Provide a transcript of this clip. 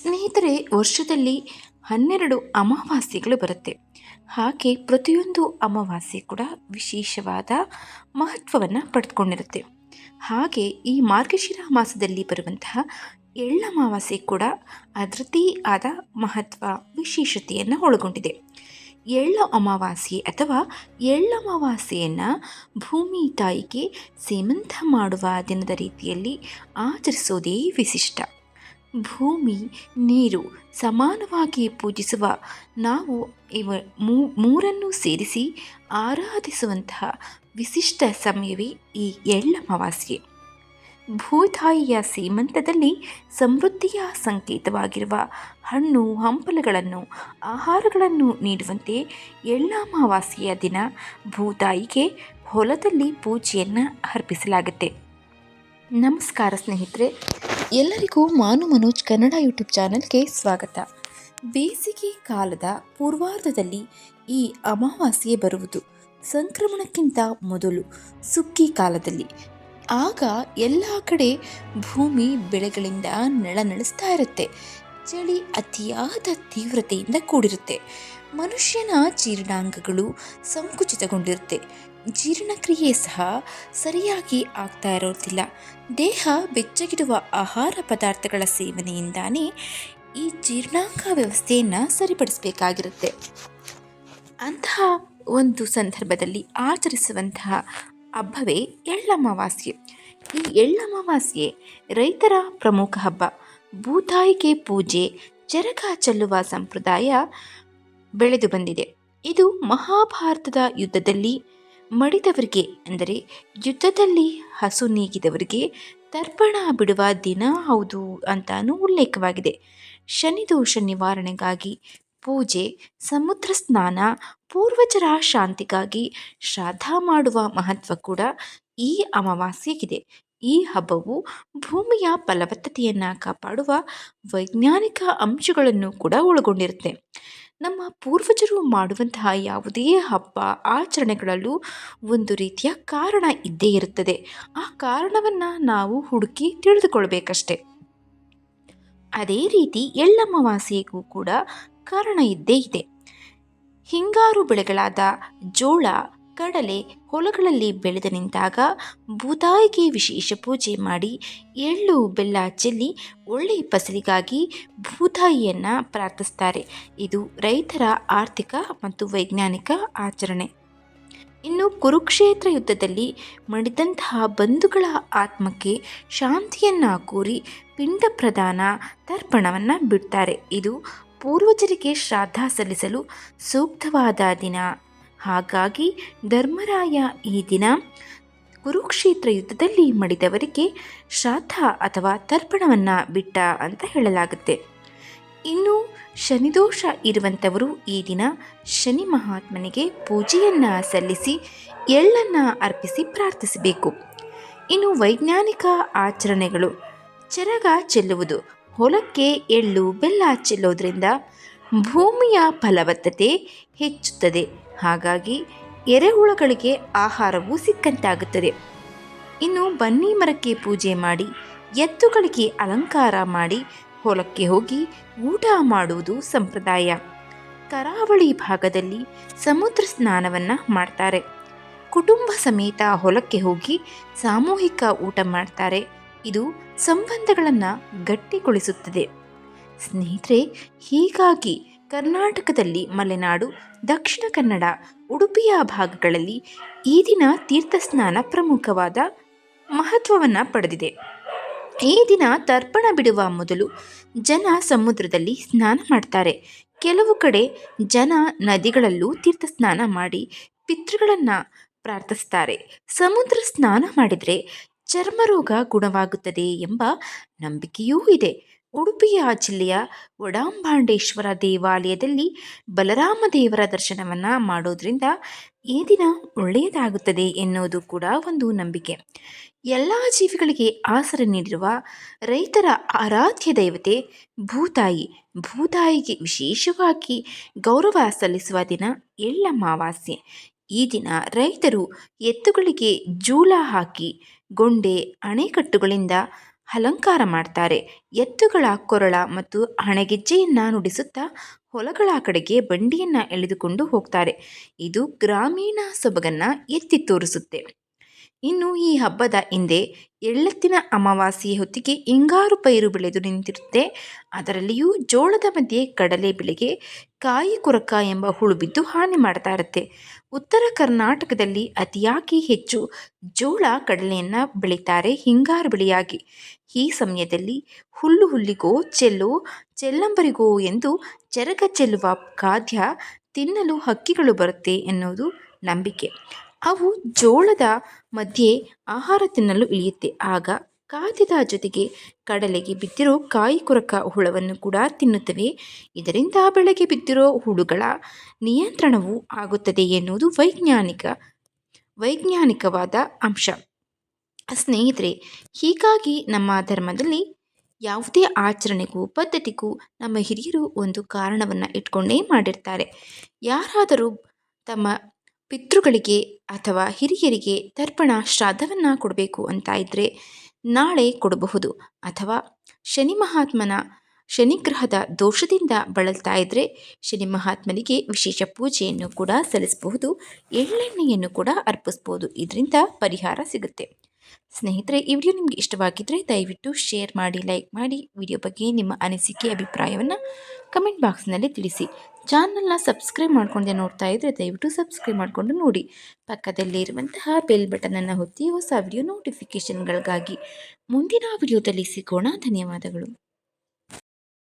ಸ್ನೇಹಿತರೆ, ವರ್ಷದಲ್ಲಿ ಹನ್ನೆರಡು ಅಮಾವಾಸ್ಯೆಗಳು ಬರುತ್ತೆ. ಹಾಗೆ ಪ್ರತಿಯೊಂದು ಅಮಾವಾಸ್ಯೆ ಕೂಡ ವಿಶೇಷವಾದ ಮಹತ್ವವನ್ನು ಪಡೆದುಕೊಂಡಿರುತ್ತೆ. ಹಾಗೆ ಈ ಮಾರ್ಗಶಿರ ಮಾಸದಲ್ಲಿ ಬರುವಂತಹ ಎಳ್ಳಮಾವಾಸ್ಯೆ ಕೂಡ ಅದರದ್ದೇ ಆದ ಮಹತ್ವ, ವಿಶೇಷತೆಯನ್ನು ಒಳಗೊಂಡಿದೆ. ಎಳ್ಳ ಅಮಾವಾಸ್ಯೆ ಅಥವಾ ಎಳ್ಳಮಾವಾಸ್ಯೆಯನ್ನು ಭೂಮಿ ತಾಯಿಗೆ ಸೇಮಂತ ಮಾಡುವ ದಿನದ ರೀತಿಯಲ್ಲಿ ಆಚರಿಸೋದೇ ವಿಶಿಷ್ಟ. ಭೂಮಿ, ನೀರು ಸಮಾನವಾಗಿ ಪೂಜಿಸುವ ನಾವು ಇವ ಮೂರನ್ನು ಸೇರಿಸಿ ಆರಾಧಿಸುವಂತಹ ವಿಶಿಷ್ಟ ಸಮಯವೇ ಈ ಎಳ್ಳಮಾವಾಸ್ಯೆ ಭೂತಾಯಿಯ ಸೀಮಂತದಲ್ಲಿ ಸಮೃದ್ಧಿಯ ಸಂಕೇತವಾಗಿರುವ ಹಣ್ಣು, ಹಂಪಲುಗಳನ್ನು, ಆಹಾರಗಳನ್ನು ನೀಡುವಂತೆ ಎಳ್ಳಮಾವಾಸ್ಯೆಯ ದಿನ ಭೂತಾಯಿಗೆ ಹೊಲದಲ್ಲಿ ಪೂಜೆಯನ್ನು ಅರ್ಪಿಸಲಾಗುತ್ತೆ. ನಮಸ್ಕಾರ ಸ್ನೇಹಿತರೆ. ಎಲ್ಲರಿಗೂ ಮಾನು ಮನೋಜ್ ಕನ್ನಡ ಯೂಟ್ಯೂಬ್ ಚಾನಲ್ಗೆ ಸ್ವಾಗತ. ಬೇಸಿಗೆ ಕಾಲದ ಪೂರ್ವಾರ್ಧದಲ್ಲಿ ಈ ಅಮಾವಾಸ್ಯೆ ಬರುವುದು ಸಂಕ್ರಮಣಕ್ಕಿಂತ ಮೊದಲು ಸುಗ್ಗಿ ಕಾಲದಲ್ಲಿ. ಆಗ ಎಲ್ಲ ಕಡೆ ಭೂಮಿ ಬೆಳೆಗಳಿಂದ ನಳನಳಿಸ್ತಾ ಇರುತ್ತೆ. ಚಳಿ ಅತಿಯಾದ ತೀವ್ರತೆಯಿಂದ ಕೂಡಿರುತ್ತೆ. ಮನುಷ್ಯನ ಜೀರ್ಣಾಂಗಗಳು ಸಂಕುಚಿತಗೊಂಡಿರುತ್ತೆ. ಜೀರ್ಣಕ್ರಿಯೆ ಸಹ ಸರಿಯಾಗಿ ಆಗ್ತಾ ಇರೋದಿಲ್ಲ. ದೇಹ ಬೆಚ್ಚಗಿಡುವ ಆಹಾರ ಪದಾರ್ಥಗಳ ಸೇವನೆಯಿಂದಾನೇ ಈ ಜೀರ್ಣಾಂಗ ವ್ಯವಸ್ಥೆಯನ್ನು ಸರಿಪಡಿಸಬೇಕಾಗಿರುತ್ತೆ. ಅಂತಹ ಒಂದು ಸಂದರ್ಭದಲ್ಲಿ ಆಚರಿಸುವಂತಹ ಹಬ್ಬವೇ ಎಳ್ಳಮಾವಾಸ್ಯೆ. ಈ ಎಳ್ಳಮಾವಾಸ್ಯೆ ರೈತರ ಪ್ರಮುಖ ಹಬ್ಬ. ಭೂತಾಯಿಗೆ ಪೂಜೆ, ಚರಕ ಚೆಲ್ಲುವ ಸಂಪ್ರದಾಯ ಬೆಳೆದು ಬಂದಿದೆ. ಇದು ಮಹಾಭಾರತದ ಯುದ್ಧದಲ್ಲಿ ಮಡಿದವರಿಗೆ, ಅಂದರೆ ಯುದ್ಧದಲ್ಲಿ ಹಸು ನೀಗಿದವರಿಗೆ ತರ್ಪಣ ಬಿಡುವ ದಿನ ಹೌದು ಅಂತಾನೂ ಉಲ್ಲೇಖವಾಗಿದೆ. ಶನಿದೋಷ ನಿವಾರಣೆಗಾಗಿ ಪೂಜೆ, ಸಮುದ್ರ ಸ್ನಾನ, ಪೂರ್ವಜರ ಶಾಂತಿಗಾಗಿ ಶ್ರಾದ್ದ ಮಾಡುವ ಮಹತ್ವ ಕೂಡ ಈ ಅಮಾವಾಸ್ಯೆಗಿದೆ. ಈ ಹಬ್ಬವು ಭೂಮಿಯ ಫಲವತ್ತತೆಯನ್ನು ಕಾಪಾಡುವ ವೈಜ್ಞಾನಿಕ ಅಂಶಗಳನ್ನು ಕೂಡ ಒಳಗೊಂಡಿರುತ್ತೆ. ನಮ್ಮ ಪೂರ್ವಜರು ಮಾಡುವಂತಹ ಯಾವುದೇ ಹಬ್ಬ, ಆಚರಣೆಗಳಲ್ಲೂ ಒಂದು ರೀತಿಯ ಕಾರಣ ಇದ್ದೇ ಇರುತ್ತದೆ. ಆ ಕಾರಣವನ್ನು ನಾವು ಹುಡುಕಿ ತಿಳಿದುಕೊಳ್ಬೇಕಷ್ಟೆ. ಅದೇ ರೀತಿ ಎಳ್ಳಮಾವಾಸ್ಯೆಗೂ ಕೂಡ ಕಾರಣ ಇದ್ದೇ ಇದೆ. ಹಿಂಗಾರು ಬೆಳೆಗಳಾದ ಜೋಳ ಕಡಲೆ ಹೊಲಗಳಲ್ಲಿ ಬೆಳೆದ ನಿಂತಾಗ ಭೂತಾಯಿಗೆ ವಿಶೇಷ ಪೂಜೆ ಮಾಡಿ ಎಳ್ಳು ಬೆಲ್ಲ ಚೆಲ್ಲಿ ಒಳ್ಳೆಯ ಫಸಲಿಗಾಗಿ ಭೂತಾಯಿಯನ್ನು ಪ್ರಾರ್ಥಿಸ್ತಾರೆ. ಇದು ರೈತರ ಆರ್ಥಿಕ ಮತ್ತು ವೈಜ್ಞಾನಿಕ ಆಚರಣೆ. ಇನ್ನು ಕುರುಕ್ಷೇತ್ರ ಯುದ್ಧದಲ್ಲಿ ಮಡಿದಂತಹ ಬಂಧುಗಳ ಆತ್ಮಕ್ಕೆ ಶಾಂತಿಯನ್ನು ಕೋರಿ ಪಿಂಡ ಪ್ರದಾನ ತರ್ಪಣವನ್ನು ಬಿಡ್ತಾರೆ. ಇದು ಪೂರ್ವಜರಿಗೆ ಶ್ರಾದ್ದ ಸಲ್ಲಿಸಲು ಸೂಕ್ತವಾದ ದಿನ. ಹಾಗಾಗಿ ಧರ್ಮರಾಯ ಈ ದಿನ ಕುರುಕ್ಷೇತ್ರ ಯುದ್ಧದಲ್ಲಿ ಮಡಿದವರಿಗೆ ಶ್ರಾದ್ದ ಅಥವಾ ತರ್ಪಣವನ್ನು ಬಿಟ್ಟ ಅಂತ ಹೇಳಲಾಗುತ್ತೆ. ಇನ್ನು ಶನಿದೋಷ ಇರುವಂಥವರು ಈ ದಿನ ಶನಿ ಮಹಾತ್ಮನಿಗೆ ಪೂಜೆಯನ್ನು ಸಲ್ಲಿಸಿ ಎಳ್ಳನ್ನು ಅರ್ಪಿಸಿ ಪ್ರಾರ್ಥಿಸಬೇಕು. ಇನ್ನು ವೈಜ್ಞಾನಿಕ ಆಚರಣೆಗಳು, ಚರಗ ಚೆಲ್ಲುವುದು, ಹೊಲಕ್ಕೆ ಎಳ್ಳು ಬೆಲ್ಲ ಚೆಲ್ಲೋದ್ರಿಂದ ಭೂಮಿಯ ಫಲವತ್ತತೆ ಹೆಚ್ಚುತ್ತದೆ. ಹಾಗಾಗಿ ಎರೆಹುಳಗಳಿಗೆ ಆಹಾರವು ಸಿಕ್ಕಂತಾಗುತ್ತದೆ. ಇನ್ನು ಬನ್ನಿ ಮರಕ್ಕೆ ಪೂಜೆ ಮಾಡಿ, ಎತ್ತುಗಳಿಗೆ ಅಲಂಕಾರ ಮಾಡಿ, ಹೊಲಕ್ಕೆ ಹೋಗಿ ಊಟ ಮಾಡುವುದು ಸಂಪ್ರದಾಯ. ಕರಾವಳಿ ಭಾಗದಲ್ಲಿ ಸಮುದ್ರ ಸ್ನಾನವನ್ನು ಮಾಡ್ತಾರೆ. ಕುಟುಂಬ ಸಮೇತ ಹೊಲಕ್ಕೆ ಹೋಗಿ ಸಾಮೂಹಿಕ ಊಟ ಮಾಡ್ತಾರೆ. ಇದು ಸಂಬಂಧಗಳನ್ನು ಗಟ್ಟಿಗೊಳಿಸುತ್ತದೆ. ಸ್ನೇಹಿತರೆ, ಹೀಗಾಗಿ ಕರ್ನಾಟಕದಲ್ಲಿ, ಮಲೆನಾಡು, ದಕ್ಷಿಣ ಕನ್ನಡ, ಉಡುಪಿಯ ಭಾಗಗಳಲ್ಲಿ ಈ ದಿನ ತೀರ್ಥಸ್ನಾನ ಪ್ರಮುಖವಾದ ಮಹತ್ವವನ್ನು ಪಡೆದಿದೆ. ಈ ದಿನ ತರ್ಪಣ ಬಿಡುವ ಮೊದಲು ಜನ ಸಮುದ್ರದಲ್ಲಿ ಸ್ನಾನ ಮಾಡ್ತಾರೆ. ಕೆಲವು ಕಡೆ ಜನ ನದಿಗಳಲ್ಲೂ ತೀರ್ಥ ಸ್ನಾನ ಮಾಡಿ ಪಿತೃಗಳನ್ನು ಪ್ರಾರ್ಥಿಸ್ತಾರೆ. ಸಮುದ್ರ ಸ್ನಾನ ಮಾಡಿದರೆ ಚರ್ಮರೋಗ ಗುಣವಾಗುತ್ತದೆ ಎಂಬ ನಂಬಿಕೆಯೂ ಇದೆ. ಉಡುಪಿಯ ಜಿಲ್ಲೆಯ ಒಡಾಂಬಾಂಡೇಶ್ವರ ದೇವಾಲಯದಲ್ಲಿ ಬಲರಾಮ ದೇವರ ದರ್ಶನವನ್ನು ಮಾಡೋದ್ರಿಂದ ಈ ದಿನ ಒಳ್ಳೆಯದಾಗುತ್ತದೆ ಎನ್ನುವುದು ಕೂಡ ಒಂದು ನಂಬಿಕೆ. ಎಲ್ಲ ಜೀವಿಗಳಿಗೆ ಆಸರೆ ನೀಡಿರುವ ರೈತರ ಆರಾಧ್ಯ ದೇವತೆ ಭೂತಾಯಿ. ಭೂತಾಯಿಗೆ ವಿಶೇಷವಾಗಿ ಗೌರವ ಸಲ್ಲಿಸುವ ದಿನ ಎಳ್ಳಮಾವಾಸ್ಯೆ ಈ ದಿನ ರೈತರು ಎತ್ತುಗಳಿಗೆ ಜೂಳ ಹಾಕಿ, ಗೊಂಡೆ, ಅಣೆಕಟ್ಟುಗಳಿಂದ ಅಲಂಕಾರ ಮಾಡ್ತಾರೆ. ಎತ್ತುಗಳ ಕೊರಳ ಮತ್ತು ಹಣೆಗೆಜ್ಜೆಯನ್ನು ನುಡಿಸುತ್ತಾ ಹೊಲಗಳ ಕಡೆಗೆ ಬಂಡಿಯನ್ನು ಎಳೆದುಕೊಂಡು ಹೋಗ್ತಾರೆ. ಇದು ಗ್ರಾಮೀಣ ಸೊಬಗನ್ನು ಎತ್ತಿ ತೋರಿಸುತ್ತೆ. ಇನ್ನು ಈ ಹಬ್ಬದ ಹಿಂದೆ ಎಳ್ಳತ್ತಿನ ಅಮಾವಾಸ್ಯೆ ಹೊತ್ತಿಗೆ ಹಿಂಗಾರು ಪೈರು ಬೆಳೆದು ನಿಂತಿರುತ್ತೆ. ಅದರಲ್ಲಿಯೂ ಜೋಳದ ಮಧ್ಯೆ ಕಡಲೆ ಬೆಳೆಗೆ ಕಾಯಿ ಕೊರಕ ಎಂಬ ಹುಳು ಬಿದ್ದು ಹಾನಿ ಮಾಡ್ತಾ ಇರುತ್ತೆ. ಉತ್ತರ ಕರ್ನಾಟಕದಲ್ಲಿ ಅತಿಯಾಗಿ ಹೆಚ್ಚು ಜೋಳ ಕಡಲೆಯನ್ನು ಬೆಳೀತಾರೆ ಹಿಂಗಾರು ಬೆಳೆಯಾಗಿ. ಈ ಸಮಯದಲ್ಲಿ ಹುಲ್ಲು ಹುಲ್ಲಿಗೋ, ಚೆಲ್ಲು, ಚೆಲ್ಲಂಬರಿಗೋ ಎಂದು ಚರಗ ಚೆಲ್ಲುವ ಖಾದ್ಯ ತಿನ್ನಲು ಹಕ್ಕಿಗಳು ಬರುತ್ತೆ ಎನ್ನುವುದು ನಂಬಿಕೆ. ಅವು ಜೋಳದ ಮಧ್ಯೆ ಆಹಾರ ತಿನ್ನಲು ಇಳಿಯುತ್ತೆ. ಆಗ ಖಾದ್ಯದ ಜೊತೆಗೆ ಕಡಲೆಗೆ ಬಿದ್ದಿರೋ ಕಾಯಿ ಕೊರಕ ಹುಳವನ್ನು ಕೂಡ ತಿನ್ನುತ್ತವೆ. ಇದರಿಂದ ಬೆಳೆಗೆ ಬಿದ್ದಿರೋ ಹುಳುಗಳ ನಿಯಂತ್ರಣವು ಆಗುತ್ತದೆ ಎನ್ನುವುದು ವೈಜ್ಞಾನಿಕ, ವೈಜ್ಞಾನಿಕವಾದ ಅಂಶ. ಸ್ನೇಹಿತರೆ, ಹೀಗಾಗಿ ನಮ್ಮ ಧರ್ಮದಲ್ಲಿ ಯಾವುದೇ ಆಚರಣೆಗೂ ಪದ್ಧತಿಗೂ ನಮ್ಮ ಹಿರಿಯರು ಒಂದು ಕಾರಣವನ್ನು ಇಟ್ಕೊಂಡೇ ಮಾಡಿರ್ತಾರೆ. ಯಾರಾದರೂ ತಮ್ಮ ಪಿತೃಗಳಿಗೆ ಅಥವಾ ಹಿರಿಯರಿಗೆ ತರ್ಪಣ ಶ್ರಾದ್ದವನ್ನು ಕೊಡಬೇಕು ಅಂತ ಇದ್ದರೆ ನಾಳೆ ಕೊಡಬಹುದು. ಅಥವಾ ಶನಿ ಮಹಾತ್ಮನ ಶನಿಗ್ರಹದ ದೋಷದಿಂದ ಬಳಲ್ತಾ ಇದ್ದರೆ ಶನಿ ಮಹಾತ್ಮನಿಗೆ ವಿಶೇಷ ಪೂಜೆಯನ್ನು ಕೂಡ ಸಲ್ಲಿಸಬಹುದು, ಎಳ್ಳೆಣ್ಣೆಯನ್ನು ಕೂಡ ಅರ್ಪಿಸ್ಬೋದು ಇದರಿಂದ ಪರಿಹಾರ ಸಿಗುತ್ತೆ. ಸ್ನೇಹಿತರೆ, ಈ ವಿಡಿಯೋ ನಿಮಗೆ ಇಷ್ಟವಾಗಿದ್ದರೆ ದಯವಿಟ್ಟು ಶೇರ್ ಮಾಡಿ, ಲೈಕ್ ಮಾಡಿ, ವಿಡಿಯೋ ಬಗ್ಗೆ ನಿಮ್ಮ ಅನಿಸಿಕೆ, ಅಭಿಪ್ರಾಯವನ್ನು ಕಮೆಂಟ್ ಬಾಕ್ಸ್ನಲ್ಲಿ ತಿಳಿಸಿ. ಚಾನಲ್ನ ಸಬ್ಸ್ಕ್ರೈಬ್ ಮಾಡ್ಕೊಂಡೆ ನೋಡ್ತಾ ಇದ್ದರೆ ದಯವಿಟ್ಟು ಸಬ್ಸ್ಕ್ರೈಬ್ ಮಾಡಿಕೊಂಡು ನೋಡಿ. ಪಕ್ಕದಲ್ಲಿರುವಂತಹ ಬೆಲ್ ಬಟನನ್ನು ಹೊತ್ತಿ ಹೊಸ ವಿಡಿಯೋ ನೋಟಿಫಿಕೇಷನ್ಗಳಿಗಾಗಿ ಮುಂದಿನ ವಿಡಿಯೋದಲ್ಲಿ ಸಿಗೋಣ. ಧನ್ಯವಾದಗಳು.